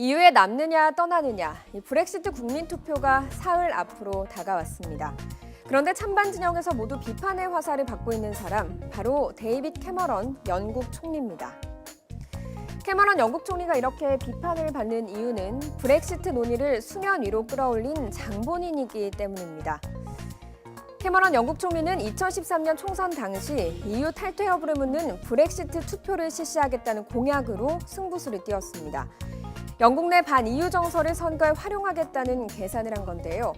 EU에 남느냐 떠나느냐 이 브렉시트 국민 투표가 사흘 앞으로 다가왔습니다. 그런데 찬반 진영에서 모두 비판의 화살을 받고 있는 사람 바로 데이빗 캐머런 영국 총리입니다. 캐머런 영국 총리가 이렇게 비판을 받는 이유는 브렉시트 논의를 수면 위로 끌어올린 장본인이기 때문입니다. 캐머런 영국 총리는 2013년 총선 당시 EU 탈퇴 여부를 묻는 브렉시트 투표를 실시하겠다는 공약으로 승부수를 띄웠습니다. 영국 내 반 EU 정서를 선거에 활용하겠다는 계산을 한 건데요.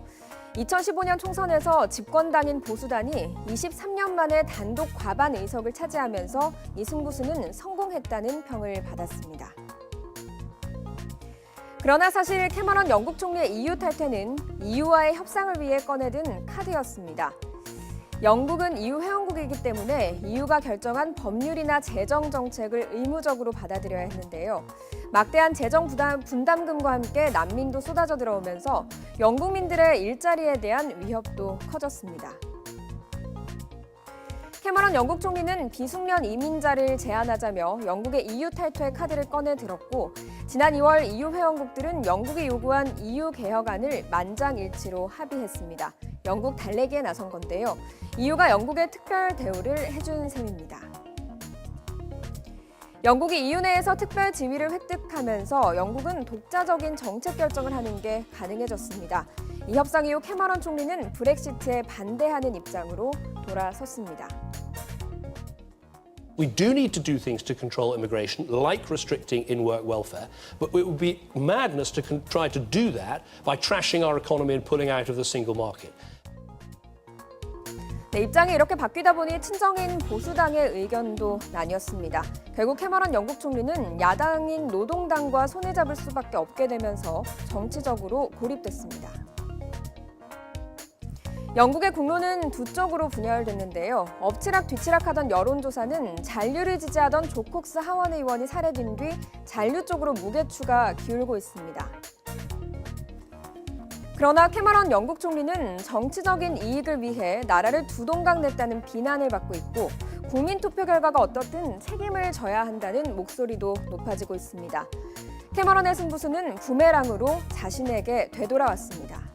2015년 총선에서 집권당인 보수단이 23년 만에 단독 과반 의석을 차지하면서 이 승부수는 성공했다는 평을 받았습니다. 그러나 사실 캐머런 영국 총리의 EU 탈퇴는 EU와의 협상을 위해 꺼내든 카드였습니다. 영국은 EU 회원국이기 때문에 EU가 결정한 법률이나 재정 정책을 의무적으로 받아들여야 했는데요. 막대한 재정 부담, 분담금과 함께 난민도 쏟아져 들어오면서 영국민들의 일자리에 대한 위협도 커졌습니다. 캐머런 영국 총리는 비숙련 이민자를 제한하자며 영국의 EU 탈퇴 카드를 꺼내 들었고 지난 2월 EU 회원국들은 영국이 요구한 EU 개혁안을 만장일치로 합의했습니다. 영국 달래기에 나선 건데요. EU가 영국에 특별 대우를 해준 셈입니다. 영국이 EU 내에서 특별 지위를 획득하면서 영국은 독자적인 정책 결정을 하는 게 가능해졌습니다. 이 협상 이후 캐머런 총리는 브렉시트에 반대하는 입장으로 돌아섰습니다. We do need to do things to control immigration, like restricting in work welfare, but it would be madness to try to do that by trashing our economy and pulling out of the single market. 네, 입장이 이렇게 바뀌다 보니 친정인 보수당의 의견도 나뉘었습니다. 결국 캐머런 영국 총리는 야당인 노동당과 손을 잡을 수밖에 없게 되면서 정치적으로 고립됐습니다. 영국의 국론은 두 쪽으로 분열됐는데요. 엎치락 뒤치락하던 여론조사는 잔류를 지지하던 조콕스 하원 의원이 살해된 뒤 잔류 쪽으로 무게추가 기울고 있습니다. 그러나 캐머런 영국 총리는 정치적인 이익을 위해 나라를 두 동강 냈다는 비난을 받고 있고 국민 투표 결과가 어떻든 책임을 져야 한다는 목소리도 높아지고 있습니다. 캐머런의 승부수는 부메랑으로 자신에게 되돌아왔습니다.